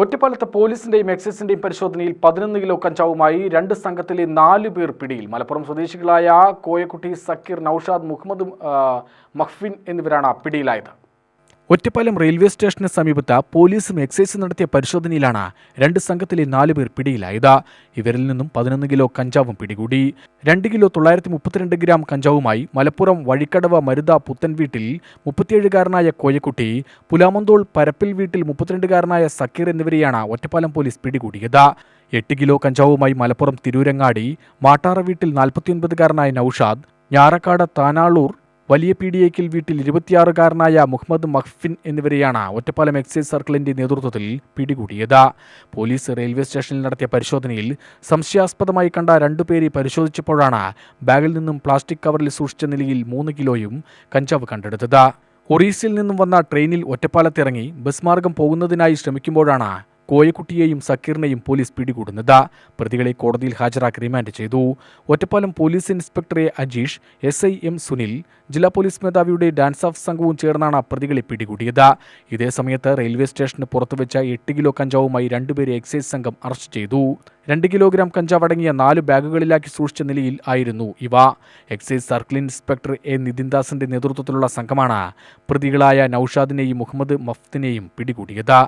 ഒറ്റപ്പാലത്ത് പോലീസിന്റെയും എക്സൈസിന്റെയും പരിശോധനയിൽ പതിനൊന്ന് കിലോ കഞ്ചാവുമായി രണ്ട് സംഘത്തിലെ നാല് പേർ പിടിയിൽ. മലപ്പുറം സ്വദേശികളായ കോയക്കുട്ടി സക്കീർ നൌഷാദ് മുഹമ്മദ് മഹ്ഫിൻ എന്നിവരാണ് പിടിയിലായത്. ഒറ്റപ്പാലം റെയിൽവേ സ്റ്റേഷന് സമീപത്ത് പോലീസും എക്സൈസും നടത്തിയ പരിശോധനയിലാണ് രണ്ട് സംഘത്തിലെ നാല് പേർ പിടിയിലായത്. ഇവരിൽ നിന്നും പതിനൊന്ന് കിലോ കഞ്ചാവും പിടികൂടി. രണ്ട് കിലോ തൊള്ളായിരത്തി മുപ്പത്തിരണ്ട് ഗ്രാം കഞ്ചാവുമായി മലപ്പുറം വഴിക്കടവ മരുത പുത്തൻ വീട്ടിൽ മുപ്പത്തിയേഴുകാരനായ കോയക്കുട്ടി പുലാമന്തോൾ പരപ്പിൽ വീട്ടിൽ മുപ്പത്തിരണ്ടുകാരനായ സക്കീർ എന്നിവരെയാണ് ഒറ്റപ്പാലം പോലീസ് പിടികൂടിയത്. എട്ട് കിലോ കഞ്ചാവുമായി മലപ്പുറം തിരൂരങ്ങാടി മാട്ടാറ വീട്ടിൽ നാൽപ്പത്തിയൊൻപതുകാരനായ നൌഷാദ് ഞാറക്കാട് താനാളൂർ വലിയ പീഡിയേക്കിൽ വീട്ടിൽ ഇരുപത്തിയാറുകാരനായ മുഹമ്മദ് മഹ്ഫിൻ എന്നിവരെയാണ് ഒറ്റപ്പാലം എക്സൈസ് സർക്കിളിന്റെ നേതൃത്വത്തിൽ പിടികൂടിയത്. പോലീസ് റെയിൽവേ സ്റ്റേഷനിൽ നടത്തിയ പരിശോധനയിൽ സംശയാസ്പദമായി കണ്ട രണ്ടുപേരെ പരിശോധിച്ചപ്പോഴാണ് ബാഗിൽ നിന്നും പ്ലാസ്റ്റിക് കവറിൽ സൂക്ഷിച്ച നിലയിൽ മൂന്ന് കിലോയും കഞ്ചാവ് കണ്ടെടുത്തത്. ഒറീസയിൽ നിന്നും വന്ന ട്രെയിനിൽ ഒറ്റപ്പാലത്തിറങ്ങി ബസ് മാർഗം പോകുന്നതിനായി ശ്രമിക്കുമ്പോഴാണ് കോയക്കുട്ടിയെയും സക്കീറിനെയും പോലീസ് പിടികൂടുന്നത്. പ്രതികളെ കോടതിയിൽ ഹാജരാക്കി റിമാൻഡ് ചെയ്തു. Ottapalam police ഇൻസ്പെക്ടറെ Ajeesh S I M Sunil ജില്ലാ പോലീസ് മേധാവിയുടെ ഡാൻസ് ഓഫ് സംഘവും ചേർന്നാണ് പ്രതികളെ പിടികൂടിയത്. ഇതേ സമയത്ത് റെയിൽവേ സ്റ്റേഷന് പുറത്തുവെച്ച എട്ട് കിലോ കഞ്ചാവുമായി രണ്ടുപേരെ എക്സൈസ് സംഘം അറസ്റ്റ് ചെയ്തു. രണ്ട് കിലോഗ്രാം കഞ്ചാവ് അടങ്ങിയ നാല് ബാഗുകളിലാക്കി സൂക്ഷിച്ച നിലയിൽ ആയിരുന്നു ഇവ. എക്സൈസ് സർക്കിൾ ഇൻസ്പെക്ടർ എ നിതിൻദാസിന്റെ നേതൃത്വത്തിലുള്ള സംഘമാണ് പ്രതികളായ നൌഷാദിനെയും മുഹമ്മദ് മഫ്തിനെയും പിടികൂടിയത്.